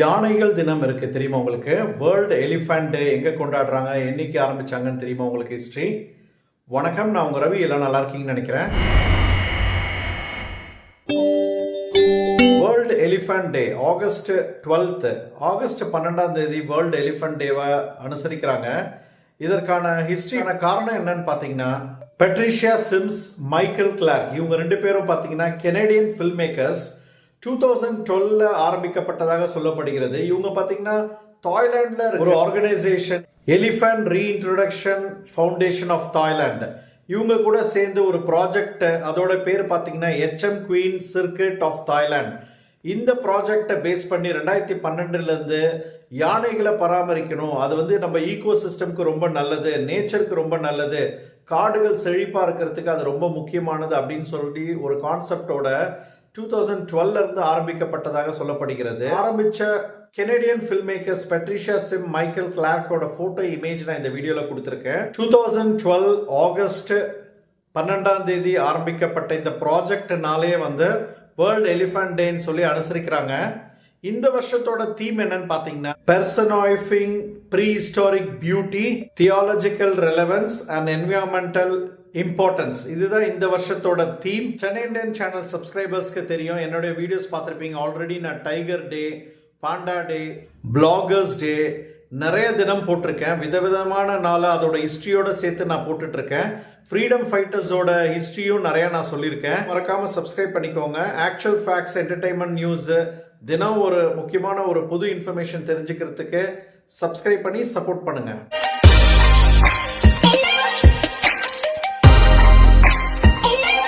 யானைகள் தினம் இருக்கு தெரியுமா உங்களுக்கு? வேர்ல்டு எலிஃபண்ட் டே எங்க கொண்டாடுறாங்க? என்னைக்கு ஆரம்பிச்சாங்கன்னு தெரியுமா உங்களுக்கு ஹிஸ்ட்ரி வணக்கம் நான் உங்க ரவி. எல்லாம் நல்லா இருக்கீங்கன்னு நினைக்கிறேன். World elephant day August twelfth August பன்னெண்டாம் தேதி வேர்ல்டு எலிஃபண்ட் டேவை அனுசரிக்கிறாங்க. இதற்கான ஹிஸ்ட்ரியான காரணம் என்னன்னு பார்த்தீங்கன்னா பெட்ரிஷியா சிம்ஸ் மைக்கேல் கிளார்க் இவங்க ரெண்டு பேரும் பார்த்தீங்கன்னா Canadian film makers two thousand டுவெல்ல ஆரம்பிக்கப்பட்டதாக சொல்லப்படுகிறது. இவங்க பார்த்தீங்கன்னா தாய்லாண்டில் ஒரு organisation Elephant Reintroduction Foundation of Thailand இவங்க கூட சேர்ந்து ஒரு ப்ராஜெக்ட் அதோட பேர் பார்த்தீங்கன்னா HM Queen circuit of Thailand இந்த ப்ராஜெக்டை பேஸ் பண்ணி ரெண்டாயிரத்தி பன்னெண்டுலேருந்து யானைகளை பராமரிக்கணும். அது வந்து நம்ம ஈகோ சிஸ்டம்க்கு ரொம்ப நல்லது நேச்சருக்கு ரொம்ப நல்லது காடுகள் செழிப்பாக இருக்கிறதுக்கு அது ரொம்ப முக்கியமானது அப்படின்னு சொல்லி ஒரு கான்செப்டோட டூ தௌசண்ட் டுவெல்ல இருந்து ஆரம்பிக்கப்பட்டதாக சொல்லப்படுகிறது. ஆரம்பிச்ச Canadian film makers Patricia Sims Michael கிளார்க்கோட photo image நான் இந்த வீடியோல கொடுத்துருக்கேன். டூ தௌசண்ட் டுவெல் ஆகஸ்ட் பன்னெண்டாம் தேதி ஆரம்பிக்கப்பட்ட இந்த ப்ராஜெக்ட்னாலே வந்து வேர்ல்டு எலிஃபண்ட் டேன்னு சொல்லி அனுசரிக்கிறாங்க. இந்த வருஷத்தோட தீம் என்னன்னு பாத்தீங்கன்னா personifying pre historic beauty theological relevance and environmental importance இதுதான் இந்த வருஷத்தோட தீம் சென்னை இண்டியன் சேனல் சப்ஸ்கிரைபர்ஸ்க்கு தெரியும். என்னுடைய வீடியோஸ் பார்த்துருப்பீங்க. ஆல்ரெடி நான் tiger day panda day bloggers day நிறைய தினம் போட்டிருக்கேன். விதவிதமான நாளாக அதோட ஹிஸ்ட்ரியோட சேர்த்து நான் போட்டுட்ருக்கேன். ஃப்ரீடம் ஃபைட்டர்ஸோட ஹிஸ்ட்ரியும் நிறையா நான் சொல்லியிருக்கேன். மறக்காமல் சப்ஸ்கிரைப் பண்ணிக்கோங்க. ஆக்சுவல் ஃபேக்ட்ஸ் என்டர்டைன்மெண்ட் நியூஸு தினம் ஒரு முக்கியமான ஒரு புது இன்ஃபர்மேஷன் தெரிஞ்சுக்கிறதுக்கு சப்ஸ்கிரைப் பண்ணி சப்போர்ட் பண்ணுங்கள்